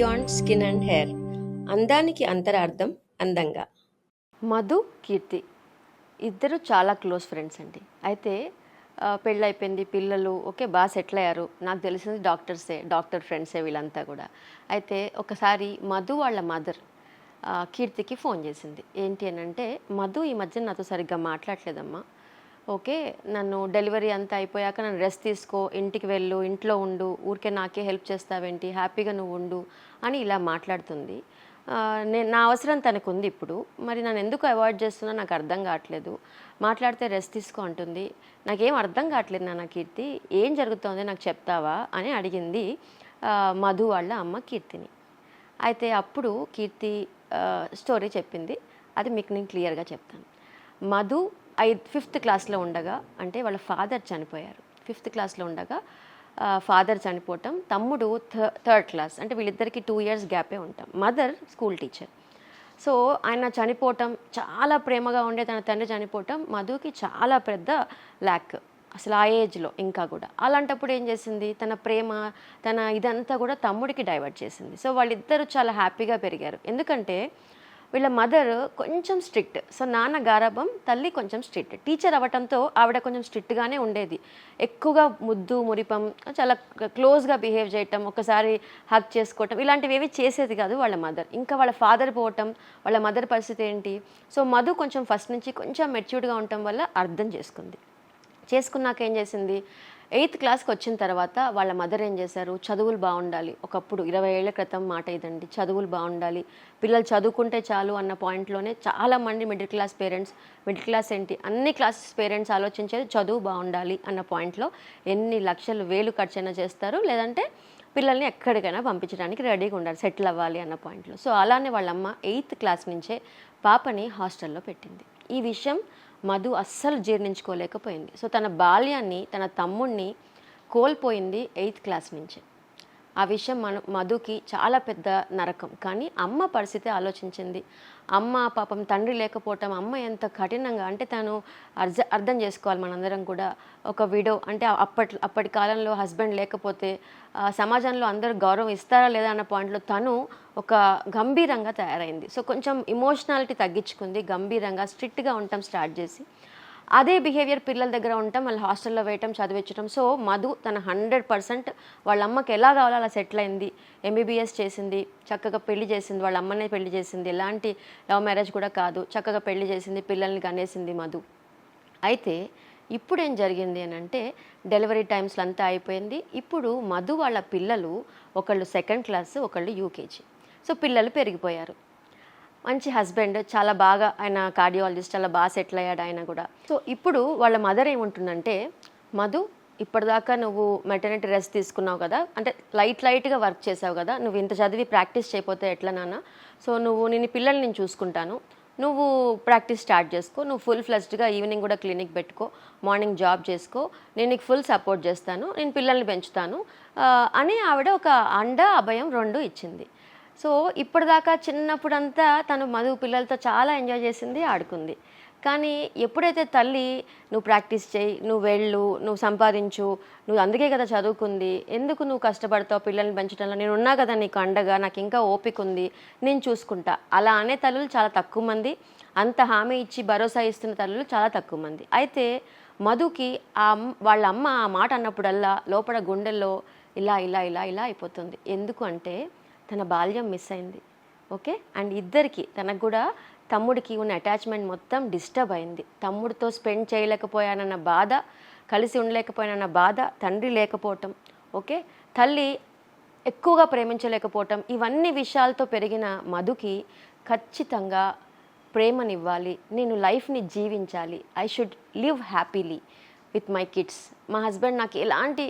Beyond skin and hair. అందానికి అంతరార్థం అందంగా. మధు కీర్తి. ఇద్దరు చాలా క్లోజ్ ఫ్రెండ్స్ అండి. అయితే పెళ్ళైపోయింది పిల్లలు ఓకే బాగా సెటిల్ అయ్యారు నాకు తెలిసింది డాక్టర్సే డాక్టర్ ఫ్రెండ్సే వీళ్ళంతా కూడా. అయితే ఒకసారి మధు వాళ్ళ మదర్ కీర్తికి ఫోన్ చేసింది. ఏంటి అని అంటే మధు ఈ మధ్య నాతో సరిగ్గా మాట్లాడలేదమ్మా. ఓకే నన్ను డెలివరీ అంతా అయిపోయాక నన్ను రెస్ట్ తీసుకో ఇంటికి వెళ్ళు ఇంట్లో ఉండు ఊరికే నాకే హెల్ప్ చేస్తావేంటి హ్యాపీగా నువ్వు ఉండు అని ఇలా మాట్లాడుతుంది. నేను నా అవసరం తనకు ఉంది ఇప్పుడు మరి నన్ను ఎందుకు అవాయిడ్ చేస్తున్నా నాకు అర్థం కావట్లేదు. మాట్లాడితే రెస్ట్ తీసుకో అంటుంది. నాకేం అర్థం కావట్లేదు నాన్న కీర్తి ఏం జరుగుతోంది నాకు చెప్తావా అని అడిగింది మధు వాళ్ళ అమ్మ కీర్తిని. అయితే అప్పుడు కీర్తి స్టోరీ చెప్పింది అది మీకు నేను క్లియర్గా చెప్తాను. మధు ఐదు ఫిఫ్త్ క్లాస్లో ఉండగా అంటే వాళ్ళ ఫాదర్ చనిపోయారు. ఫిఫ్త్ క్లాస్లో ఉండగా ఫాదర్ చనిపోవటం తమ్ముడు థర్డ్ క్లాస్ అంటే వీళ్ళిద్దరికి టూ ఇయర్స్ గ్యాపే ఉంటాం. మదర్ స్కూల్ టీచర్ సో ఆయన చనిపోవటం చాలా ప్రేమగా ఉండే తన తండ్రి చనిపోవటం మధుకి చాలా పెద్ద ల్యాక్ అసలు ఆ ఏజ్లో ఇంకా కూడా. అలాంటప్పుడు ఏం చేసింది? తన ప్రేమ తన ఇదంతా కూడా తమ్ముడికి డైవర్ట్ చేసింది. సో వాళ్ళిద్దరూ చాలా హ్యాపీగా పెరిగారు. ఎందుకంటే వీళ్ళ మదర్ కొంచెం స్ట్రిక్ట్. సో నాన్న గారాభం తల్లి కొంచెం స్ట్రిక్ట్. టీచర్ అవ్వటంతో ఆవిడ కొంచెం స్ట్రిక్ట్గానే ఉండేది. ఎక్కువగా ముద్దు మురిపం చాలా క్లోజ్గా బిహేవ్ చేయటం ఒకసారి హక్ చేసుకోవటం ఇలాంటివి ఏవి చేసేది కాదు వాళ్ళ మదర్. ఇంకా వాళ్ళ ఫాదర్ పోవటం వాళ్ళ మదర్ పరిస్థితి ఏంటి? సో మధు కొంచెం ఫస్ట్ నుంచి కొంచెం మెచ్యూర్డ్గా ఉండటం వల్ల అర్థం చేసుకుంది. చేసుకున్నాక ఏం చేసింది? ఎయిత్ క్లాస్కి వచ్చిన తర్వాత వాళ్ళ మదర్ ఏం చేశారు? చదువులు బాగుండాలి. ఒకప్పుడు ఇరవై ఏళ్ళ క్రితం మాట ఇదండి. చదువులు బాగుండాలి. పిల్లలు చదువుకుంటే చాలు అన్న పాయింట్లోనే చాలా మంది middle class parents middle class ఏంటి? అన్ని క్లాసెస్ పేరెంట్స్ ఆలోచించేది చదువు బాగుండాలి అన్న పాయింట్లో ఎన్ని లక్షలు వేలు ఖర్చైనా చేస్తారు. లేదంటే పిల్లల్ని ఎక్కడికైనా పంపించడానికి రెడీగా ఉండాలి సెటిల్ అవ్వాలి అన్న పాయింట్లో. సో అలానే వాళ్ళమ్మ ఎయిత్ క్లాస్ నుంచే పాపని హాస్టల్లో పెట్టింది. ఈ విషయం మధు అస్సలు జీర్ణించుకోలేకపోయింది. సో తన బాల్యాన్ని తన తమ్ముణ్ణి కోల్పోయింది ఎయిత్ క్లాస్ నుంచి. ఆ విషయం మన మధుకి చాలా పెద్ద నరకం. కానీ అమ్మ పరిస్థితి ఆలోచించింది. అమ్మ పాపం తండ్రి లేకపోవటం అమ్మ ఎంత కఠినంగా అంటే తను అర్జ అర్థం చేసుకోవాలి మనందరం కూడా. ఒక విడో అంటే అప్పటి అప్పటి కాలంలో హస్బెండ్ లేకపోతే సమాజంలో అందరూ గౌరవం ఇస్తారా లేదా అన్న పాయింట్లో తను ఒక గంభీరంగా తయారైంది. సో కొంచెం ఇమోషనాలిటీ తగ్గించుకుంది. గంభీరంగా స్ట్రిక్ట్గా ఉండటం స్టార్ట్ చేసి. అదే బిహేవియర్ పిల్లల దగ్గర ఉండటం వాళ్ళ హాస్టల్లో వేయటం చదివించడం సో మధు తన హండ్రెడ్ పర్సెంట్ వాళ్ళ అమ్మకి ఎలా కావాలో అలా సెటిల్ అయింది. ఎంబీబీఎస్ చేసింది చక్కగా పెళ్ళి చేసింది వాళ్ళ అమ్మనే పెళ్ళి చేసింది. ఎలాంటి లవ్ మ్యారేజ్ కూడా కాదు. చక్కగా పెళ్ళి చేసింది పిల్లల్ని కనేసింది మధు. అయితే ఇప్పుడు ఏం జరిగింది అని అంటే డెలివరీ టైమ్స్లో అంతా అయిపోయింది. ఇప్పుడు మధు వాళ్ళ పిల్లలు ఒకళ్ళు సెకండ్ క్లాస్ ఒకళ్ళు యూకేజీ సో పిల్లలు పెరిగిపోయారు. మంచి హస్బెండ్ చాలా బాగా ఆయన కార్డియాలజిస్ట్ చాలా బాగా సెటిల్ అయ్యాడు ఆయన కూడా. సో ఇప్పుడు వాళ్ళ మదర్ ఏముంటుందంటే మధు ఇప్పటిదాకా నువ్వు మెటర్నిటీ రెస్ట్ తీసుకున్నావు కదా అంటే లైట్ లైట్గా వర్క్ చేసావు కదా నువ్వు ఇంత చదివి ప్రాక్టీస్ చేయకపోతే ఎట్లా నాన్న? సో నువ్వు నేను పిల్లల్ని నేను చూసుకుంటాను. నువ్వు ప్రాక్టీస్ స్టార్ట్ చేసుకో నువ్వు ఫుల్ ఫ్లెస్డ్గా ఈవినింగ్ కూడా క్లినిక్ పెట్టుకో మార్నింగ్ జాబ్ చేసుకో నేను నీకు ఫుల్ సపోర్ట్ చేస్తాను నేను పిల్లల్ని పెంచుతాను అని ఆవిడ ఒక అండ అభయం రెండు ఇచ్చింది. సో ఇప్పటిదాకా చిన్నప్పుడంతా తను మధు పిల్లలతో చాలా ఎంజాయ్ చేసింది ఆడుకుంది. కానీ ఎప్పుడైతే తల్లి నువ్వు ప్రాక్టీస్ చేయి నువ్వు వెళ్ళు నువ్వు సంపాదించు నువ్వు అందుకే కదా చదువుకుంది ఎందుకు నువ్వు కష్టపడతావు పిల్లల్ని పెంచడంలో? నేను ఉన్నా కదా నీకు అండగా నాకు ఇంకా ఓపిక ఉంది నేను చూసుకుంటా. అలా అనే తల్లులు చాలా తక్కువ మంది. అంత హామీ ఇచ్చి భరోసా ఇస్తున్న తల్లులు చాలా తక్కువ మంది. అయితే మధుకి ఆ వాళ్ళ అమ్మ ఆ మాట అన్నప్పుడల్లా లోపల గుండెల్లో ఇలా ఇలా ఇలా ఇలా అయిపోతుంది. ఎందుకు అంటే తన బాల్యం మిస్ అయింది. ఓకే అండ్ ఇద్దరికి తనకు కూడా తమ్ముడికి ఉన్న అటాచ్మెంట్ మొత్తం డిస్టర్బ్ అయింది. తమ్ముడితో స్పెండ్ చేయలేకపోయానన్న బాధ కలిసి ఉండలేకపోయానన్న బాధ తండ్రి లేకపోవటం. ఓకే తల్లి ఎక్కువగా ప్రేమించలేకపోవటం. ఇవన్నీ విషయాలతో పెరిగిన మధుకి ఖచ్చితంగా ప్రేమనివ్వాలి. నేను లైఫ్ని జీవించాలి. I should live happily with my kids మా హస్బెండ్ నాకు ఎలాంటి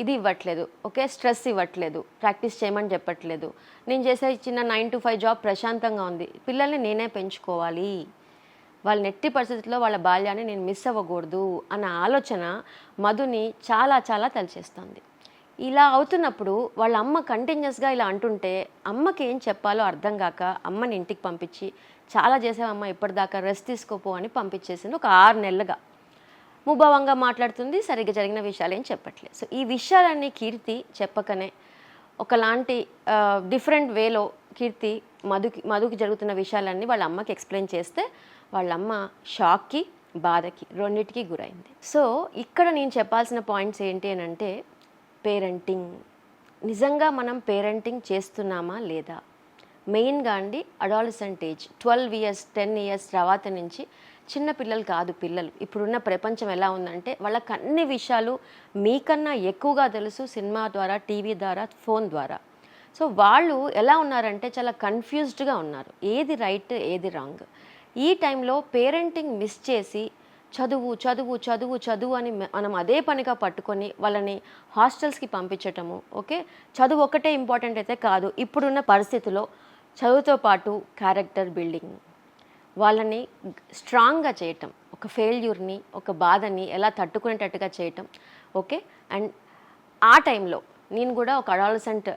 ఇది ఇవ్వట్లేదు ఓకే? స్ట్రెస్ ఇవ్వట్లేదు ప్రాక్టీస్ చేయమని చెప్పట్లేదు. నేను చేసే చిన్న నైన్ టు ఫైవ్ జాబ్ ప్రశాంతంగా ఉంది. పిల్లల్ని నేనే పెంచుకోవాలి. వాళ్ళ నెట్టి పరిస్థితుల్లో వాళ్ళ బాల్యాన్ని నేను మిస్ అవ్వకూడదు అన్న ఆలోచన మధుని చాలా చాలా తలచేస్తుంది. ఇలా అవుతున్నప్పుడు వాళ్ళ అమ్మ కంటిన్యూస్గా ఇలా అంటుంటే అమ్మకి ఏం చెప్పాలో అర్థం కాక అమ్మని ఇంటికి పంపించి చాలా చేసావమ్మ ఇప్పటిదాకా రెస్ట్ తీసుకోపో అని పంపించేసింది ఒక ఆరు నెలలుగా. ముభావంగా మాట్లాడుతుంది సరిగ్గా జరిగిన విషయాలు ఏం చెప్పట్లేదు. సో ఈ విషయాలన్నీ కీర్తి చెప్పకనే ఒకలాంటి డిఫరెంట్ వేలో కీర్తి మధుకి మధుకి జరుగుతున్న విషయాలన్నీ వాళ్ళ అమ్మకి ఎక్స్ప్లెయిన్ చేస్తే వాళ్ళ అమ్మ షాక్కి బాధకి రెండింటికి గురైంది. సో ఇక్కడ నేను చెప్పాల్సిన పాయింట్స్ ఏంటి అని అంటే పేరెంటింగ్ నిజంగా మనం పేరెంటింగ్ చేస్తున్నామా లేదా? మెయిన్గా అండి adolescent age twelve years ten years తర్వాత నుంచి చిన్న పిల్లలు కాదు పిల్లలు. ఇప్పుడున్న ప్రపంచం ఎలా ఉందంటే వాళ్ళకి అన్ని విషయాలు మీకన్నా ఎక్కువగా తెలుసు సినిమా ద్వారా టీవీ ద్వారా ఫోన్ ద్వారా. సో వాళ్ళు ఎలా ఉన్నారంటే చాలా కన్ఫ్యూజ్డ్గా ఉన్నారు. ఏది రైట్ ఏది రాంగ్. ఈ టైంలో పేరెంటింగ్ మిస్ చేసి చదువు చదువు చదువు చదువు అని మనం అదే పనిగా పట్టుకొని వాళ్ళని హాస్టల్స్కి పంపించటము ఓకే? చదువు ఒకటే ఇంపార్టెంట్ అయితే కాదు. ఇప్పుడున్న పరిస్థితిలో చదువుతో పాటు క్యారెక్టర్ బిల్డింగ్. వాళ్ళని స్ట్రాంగ్గా చేయటం ఒక ఫెయిల్యూర్ని ఒక బాధని ఎలా తట్టుకునేటట్టుగా చేయటం. ఓకే? అండ్ ఆ టైంలో నేను కూడా ఒక అడాలసెంట్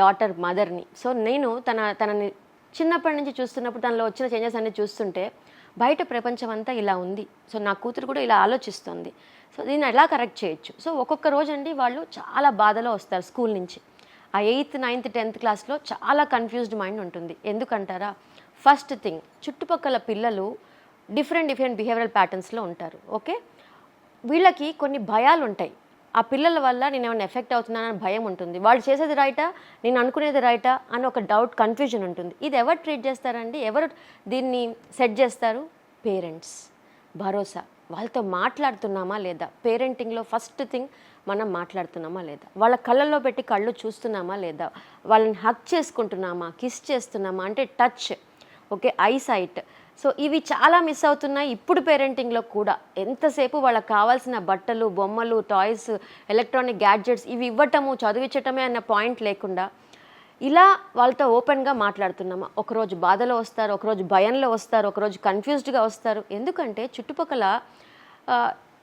డాటర్ మదర్ని. సో నేను తన తనని చిన్నప్పటి నుంచి చూస్తున్నప్పుడు తనలో వచ్చిన చేంజెస్ అన్ని చూస్తుంటే బయట ప్రపంచం అంతా ఇలా ఉంది. సో నా కూతురు కూడా ఇలా ఆలోచిస్తుంది. సో దీన్ని ఎలా కరెక్ట్ చేయొచ్చు? సో ఒక్కొక్క రోజు అండి వాళ్ళు చాలా బాధలో వస్తారు స్కూల్ నుంచి. ఆ ఎయిత్ నైన్త్ టెన్త్ క్లాస్లో చాలా కన్ఫ్యూజ్డ్ మైండ్ ఉంటుంది. ఎందుకంటారా? ఫస్ట్ థింగ్ చుట్టుపక్కల పిల్లలు డిఫరెంట్ డిఫరెంట్ బిహేవియరల్ ప్యాటర్న్స్లో ఉంటారు ఓకే వీళ్ళకి కొన్ని భయాలు ఉంటాయి. ఆ పిల్లల వల్ల నేను ఏమైనా ఎఫెక్ట్ అవుతున్నానని భయం ఉంటుంది. వాళ్ళు చేసేది రైటా నేను అనుకునేది రైటా అని ఒక డౌట్ కన్ఫ్యూజన్ ఉంటుంది. ఇది ఎవరు ట్రీట్ చేస్తారండి? ఎవరు దీన్ని సెట్ చేస్తారు? పేరెంట్స్ భరోసా. వాళ్ళతో మాట్లాడుతున్నామా లేదా? పేరెంటింగ్లో ఫస్ట్ థింగ్ మనం మాట్లాడుతున్నామా లేదా? వాళ్ళ కళ్ళల్లో పెట్టి కళ్ళు చూస్తున్నామా లేదా? వాళ్ళని హక్ చేసుకుంటున్నామా? కిస్ చేస్తున్నామా? అంటే touch okay eyesight so ఇవి చాలా మిస్ అవుతున్నాయి. ఇప్పుడు పేరెంటింగ్లో కూడా. ఎంతసేపు వాళ్ళకి కావాల్సిన బట్టలు బొమ్మలు టాయ్స్ ఎలక్ట్రానిక్ గ్యాడ్జెట్స్ ఇవి ఇవ్వటము చదివించటమే అన్న పాయింట్ లేకుండా ఇలా వాళ్ళతో ఓపెన్గా మాట్లాడుతున్నామా? ఒకరోజు బాధలో వస్తారు ఒకరోజు భయంలో వస్తారు ఒకరోజు కన్ఫ్యూజ్డ్గా వస్తారు. ఎందుకంటే చుట్టుపక్కల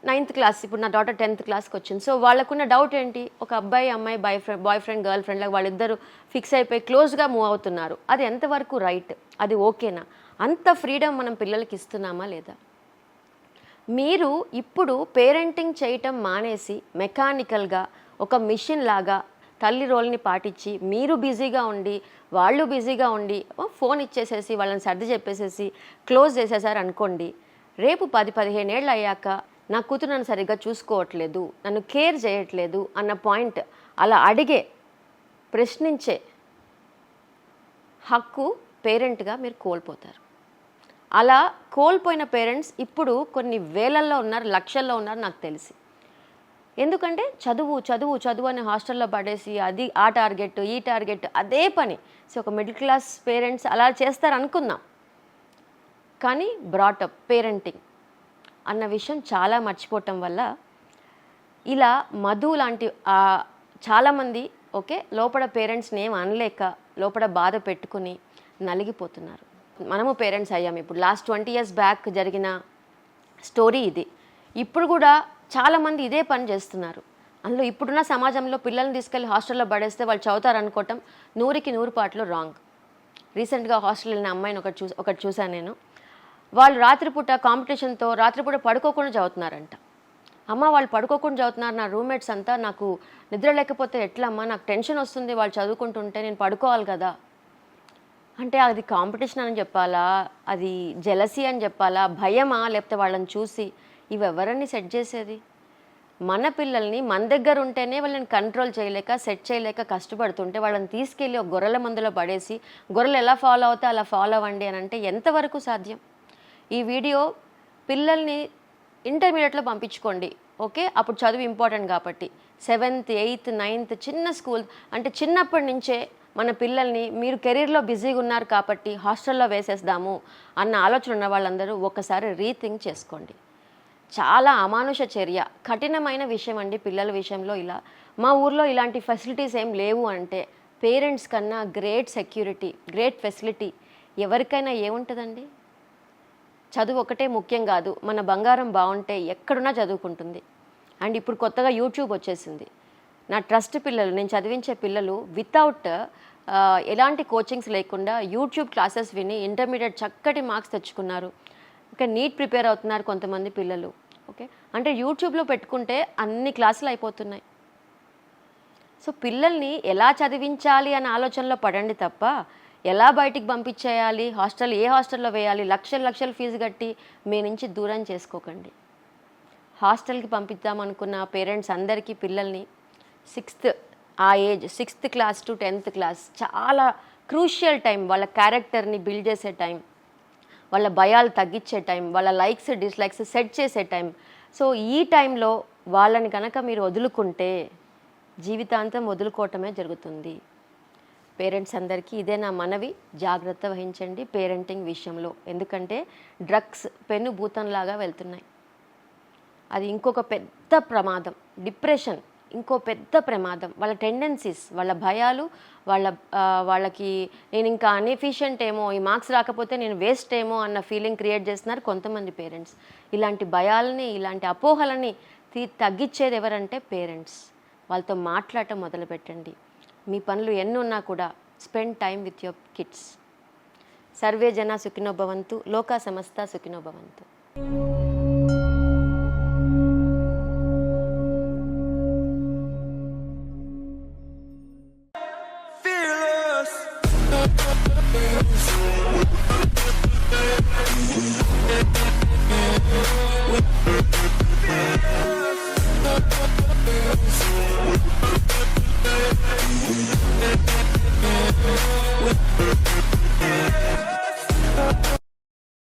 నైన్త్ క్లాస్ ఇప్పుడు నా డాటర్ టెన్త్ క్లాస్కి వచ్చింది. సో వాళ్ళకున్న డౌట్ ఏంటి? ఒక అబ్బాయి అమ్మాయి boy friend boy friend girl friend లాగా వాళ్ళిద్దరు ఫిక్స్ అయిపోయి క్లోజ్గా మూవ్ అవుతున్నారు. అది ఎంతవరకు రైట్ అది ఓకేనా అంత ఫ్రీడమ్ మనం పిల్లలకి ఇస్తున్నామా లేదా? మీరు ఇప్పుడు పేరెంటింగ్ చేయటం మానేసి మెకానికల్గా ఒక మిషన్ లాగా తల్లి రోల్ని పాటించి మీరు బిజీగా ఉండి వాళ్ళు బిజీగా ఉండి ఫోన్ ఇచ్చేసేసి వాళ్ళని సర్ది చెప్పేసేసి క్లోజ్ చేసేసారు అనుకోండి రేపు పది పదిహేను ఏళ్ళు అయ్యాక నా కూతురు నన్ను సరిగ్గా చూసుకోవట్లేదు నన్ను కేర్ చేయట్లేదు అన్న పాయింట్ అలా అడిగే ప్రశ్నించే హక్కు పేరెంట్గా మీరు కోల్పోతారు. అలా కోల్పోయిన పేరెంట్స్ ఇప్పుడు కొన్ని వేలల్లో ఉన్నారు లక్షల్లో ఉన్నారు నాకు తెలిసి. ఎందుకంటే చదువు చదువు చదువు అని హాస్టల్లో పడేసి అది ఆ టార్గెట్ ఈ టార్గెట్ అదే పని. సో ఒక మిడిల్ క్లాస్ పేరెంట్స్ అలా చేస్తారు అనుకుందాం కానీ బ్రాటప్ పేరెంటింగ్ అన్న విషయం చాలా మర్చిపోవటం వల్ల ఇలా మధు లాంటి చాలామంది ఓకే లోపల పేరెంట్స్ని ఏం అనలేక లోపల బాధ పెట్టుకుని నలిగిపోతున్నారు. మనము పేరెంట్స్ అయ్యాము ఇప్పుడు. లాస్ట్ ట్వంటీ ఇయర్స్ బ్యాక్ జరిగిన స్టోరీ ఇది. ఇప్పుడు కూడా చాలామంది ఇదే పని చేస్తున్నారు. అందులో ఇప్పుడున్న సమాజంలో పిల్లల్ని తీసుకెళ్ళి హాస్టల్లో పడేస్తే వాళ్ళు చదువుతారనుకోవటం నూరికి నూరు పాటలు రాంగ్. రీసెంట్గా హాస్టల్ వెళ్ళిన అమ్మాయిని ఒకటి చూ ఒకటి చూశాను నేను. వాళ్ళు రాత్రిపూట కాంపిటీషన్తో రాత్రిపూట పడుకోకుండా చదువుతున్నారంట. అమ్మ వాళ్ళు పడుకోకుండా చదువుతున్నారు నా రూమ్మేట్స్ అంతా నాకు నిద్ర లేకపోతే ఎట్లా నాకు టెన్షన్ వస్తుంది వాళ్ళు చదువుకుంటుంటే నేను పడుకోవాలి కదా. అంటే అది కాంపిటీషన్ అని చెప్పాలా అది జెలసీ అని చెప్పాలా భయమా లేకపోతే వాళ్ళని చూసి ఇవెవరన్నీ సెట్ చేసేది? మన పిల్లల్ని మన దగ్గర ఉంటేనే వాళ్ళని కంట్రోల్ చేయలేక సెట్ చేయలేక కష్టపడుతుంటే వాళ్ళని తీసుకెళ్ళి ఒక గొర్రెల మందులో పడేసి గొర్రెలు ఎలా ఫాలో అవుతా అలా ఫాలో అవ్వండి అని అంటే ఎంతవరకు సాధ్యం? ఈ వీడియో పిల్లల్ని ఇంటర్మీడియట్లో పంపించుకోండి ఓకే? అప్పుడు చదువు ఇంపార్టెంట్ కాబట్టి. సెవెంత్ ఎయిత్ నైన్త్ చిన్న స్కూల్ అంటే చిన్నప్పటి నుంచే మన పిల్లల్ని మీరు కెరీర్లో బిజీగా ఉన్నారు కాబట్టి హాస్టల్లో వేసేద్దాము అన్న ఆలోచన ఉన్న వాళ్ళందరూ ఒకసారి రీథింక్ చేసుకోండి. చాలా అమానుష చర్య. కఠినమైన విషయం అండి పిల్లల విషయంలో ఇలా. మా ఊర్లో ఇలాంటి ఫెసిలిటీస్ ఏం లేవు అంటే పేరెంట్స్ కన్నా గ్రేట్ సెక్యూరిటీ గ్రేట్ ఫెసిలిటీ ఎవరికైనా ఏముంటుందండి? చదువు ఒకటే ముఖ్యం కాదు మన బంగారం బాగుంటే ఎక్కడున్నా చదువుకుంటుంది. అండ్ ఇప్పుడు కొత్తగా యూట్యూబ్ వచ్చేసింది. నా ట్రస్ట్ పిల్లలు నేను చదివించే పిల్లలు వితౌట్ ఎలాంటి కోచింగ్స్ లేకుండా యూట్యూబ్ క్లాసెస్ విని ఇంటర్మీడియట్ చక్కటి మార్క్స్ తెచ్చుకున్నారు. ఇంకా నీట్ ప్రిపేర్ అవుతున్నారు కొంతమంది పిల్లలు. ఓకే? అంటే యూట్యూబ్లో పెట్టుకుంటే అన్ని క్లాసులు అయిపోతున్నాయి. సో పిల్లల్ని ఎలా చదివించాలి అనే ఆలోచనలో పడండి తప్ప ఎలా బయటికి పంపించేయాలి? హాస్టల్ ఏ హాస్టల్లో వేయాలి? లక్షలు లక్షలు ఫీజు కట్టి మీ నుంచి దూరం చేసుకోకండి. హాస్టల్కి పంపిద్దాం అనుకున్న పేరెంట్స్ అందరికీ పిల్లల్ని సిక్స్త్ ఆ age sixth class to tenth class crucial crucial time. వాళ్ళ క్యారెక్టర్ని బిల్డ్ చేసే టైం. వాళ్ళ భయాలు తగ్గించే టైం. వాళ్ళ లైక్స్ డిస్లైక్స్ సెట్ చేసే టైం. సో ఈ టైంలో వాళ్ళని కనుక మీరు వదులుకుంటే జీవితాంతం వదులుకోవటమే జరుగుతుంది. పేరెంట్స్ అందరికీ ఇదే నా మనవి. జాగ్రత్త వహించండి పేరెంటింగ్ విషయంలో. ఎందుకంటే డ్రగ్స్ పెను భూతంలాగా వెళ్తున్నాయి. అది ఇంకొక పెద్ద ప్రమాదం. డిప్రెషన్ ఇంకో పెద్ద ప్రమాదం. వాళ్ళ టెండెన్సీస్ వాళ్ళ భయాలు వాళ్ళ వాళ్ళకి నేను ఇంకా అన్ఎఫిషియంట్ ఏమో ఈ మార్క్స్ రాకపోతే నేను వేస్ట్ ఏమో అన్న ఫీలింగ్ క్రియేట్ చేస్తున్నారు కొంతమంది పేరెంట్స్. ఇలాంటి భయాలని ఇలాంటి అపోహలని తగ్గించేది ఎవరంటే పేరెంట్స్. వాళ్ళతో మాట్లాడటం మొదలుపెట్టండి. మీ పనులు ఎన్ని ఉన్నా కూడా spend time with your kids survey జన సుఖినోభవంతు లోకా సమస్త సుఖినోభవంతు Fearless.